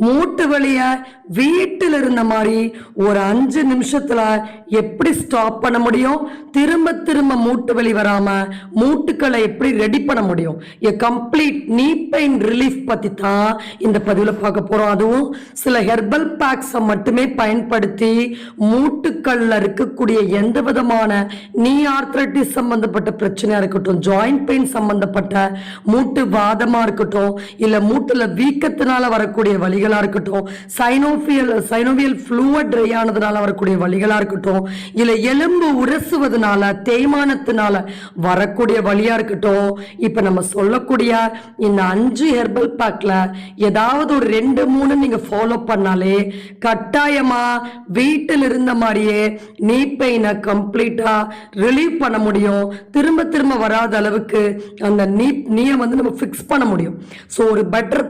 மூட்டு வலிய வீட்டில் இருந்த மாதிரி ஒரு அஞ்சு நிமிஷத்துல எப்படி ஸ்டாப் பண்ண முடியும்? திரும்ப திரும்ப மூட்டு வலி வராம மூட்டுக்களை எப்படி ரெடி பண்ண முடியும்? A complete knee pain relief பத்தி தான் இந்த பதிவில் பார்க்க போறோம். அதுவும் சில ஹெர்பல் பேக்ஸை மட்டுமே பயன்படுத்தி மூட்டுக்கள்ல இருக்கக்கூடிய எந்த விதமான நீ ஆர்த்ரைட்டிஸ் சம்பந்தப்பட்ட பிரச்சனையா இருக்கட்டும் ஜாயிண்ட் பெயின் சம்பந்தப்பட்ட மூட்டு வாதமா இருக்கட்டும் இல்ல மூட்டுல வீக்கத்தினால வரக்கூடிய வழிகள் வலிகளா இருக்கட்டும். சைனோஃபியல் சைனோவியல் ஃப்ளூவட் ட்ரை ஆனதுனால வரக்கூடிய வழிகளாக இருக்கட்டும். இல்லை எலும்பு உரசுவதனால தேய்மானத்தினால வரக்கூடிய வழியாக இருக்கட்டும். இப்போ நம்ம சொல்லக்கூடிய இந்த அஞ்சு ஹெர்பல் பேக்கில் ஏதாவது ஒரு ரெண்டு மூணு நீங்கள் ஃபாலோ பண்ணாலே கட்டாயமாக வீட்டில் இருந்த மாதிரியே நீ பெயினை கம்ப்ளீட்டாக ரிலீவ் பண்ண முடியும். திரும்ப திரும்ப வராத அளவுக்கு அந்த நீ நீயை வந்து நம்ம ஃபிக்ஸ் பண்ண முடியும். ஸோ ஒரு பெட்டர்